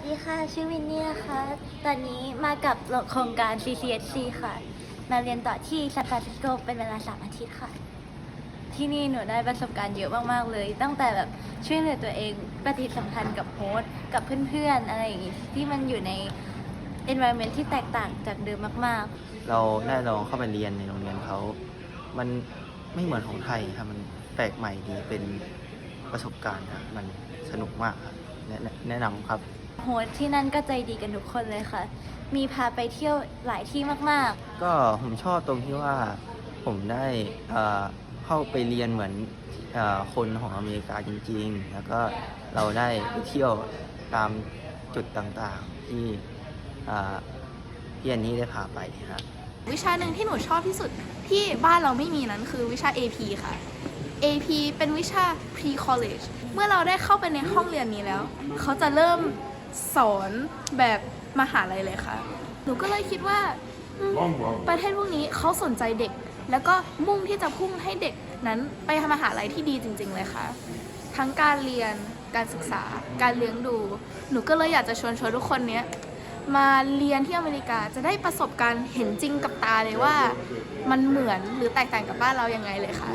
วัสดีค่ะ ชื่อวินนี่นะคะ ตอนนี้มากับโครงการ CCSC ค่ะ มาเรียนต่อที่ซานฟรานซิสโกเป็นเวลา3อาทิตย์ค่ะ ที่นี่หนูได้ประสบการณ์เยอะมากๆเลย ตั้งแต่แบบช่วยเหลือตัวเองปฏิสัมพันธ์กับโฮสต์กับเพื่อนๆ อะไรอย่างงี้ที่มันอยู่ใน environment ที่แตกต่างจากเดิมมากๆเราได้ลองเข้าไปเรียนในโรงเรียนเขา มันไม่เหมือนของไทยครับ มันแปลกใหม่ดี เป็นประสบการณ์ครับ มันสนุกมากครับแนะแนะนำครับ โฮสต์ที่นั่นก็ใจดีกันทุกคนเลยค่ะ มีพาไปเที่ยวหลายที่มากก็ผมชอบตรงที่ว่าผมได้เอ่อเข้าไปเรียนเหมือนเออคนของอเมริกาจริงๆ แล้วก็เราได้ไปเที่ยวตามจุดต่างๆ ที่เอ่อพี่อันนี้ได้พาไปครับ วิชาหนึ่งที่หนูชอบที่สุดที่บ้านเราไม่มีนั้นคือวิชา AP ค่ะ AP เป็นวิชา pre college เมื่อเราได้เข้าไปในห้องเรียนนี้แล้ว เขาจะเริ่ม สอนแบบมหาลัยเลยค่ะ หนูก็เลยคิดว่าอืมประเทศพวกนี้เขาสนใจเด็ก แล้วก็มุ่งที่จะพุ่งให้เด็กนั้นไปทำมหาลัยที่ดีจริง ๆ เลยค่ะ ทั้งการเรียน การศึกษา การเลี้ยงดู หนูก็เลยอยากจะชวนชวนทุกคนเนี้ยมาเรียนที่อเมริกาจะได้ประสบการณ์เห็นจริงกับตาเลยว่า มันเหมือนหรือแตกต่างกับบ้านเรายังไงเลยค่ะ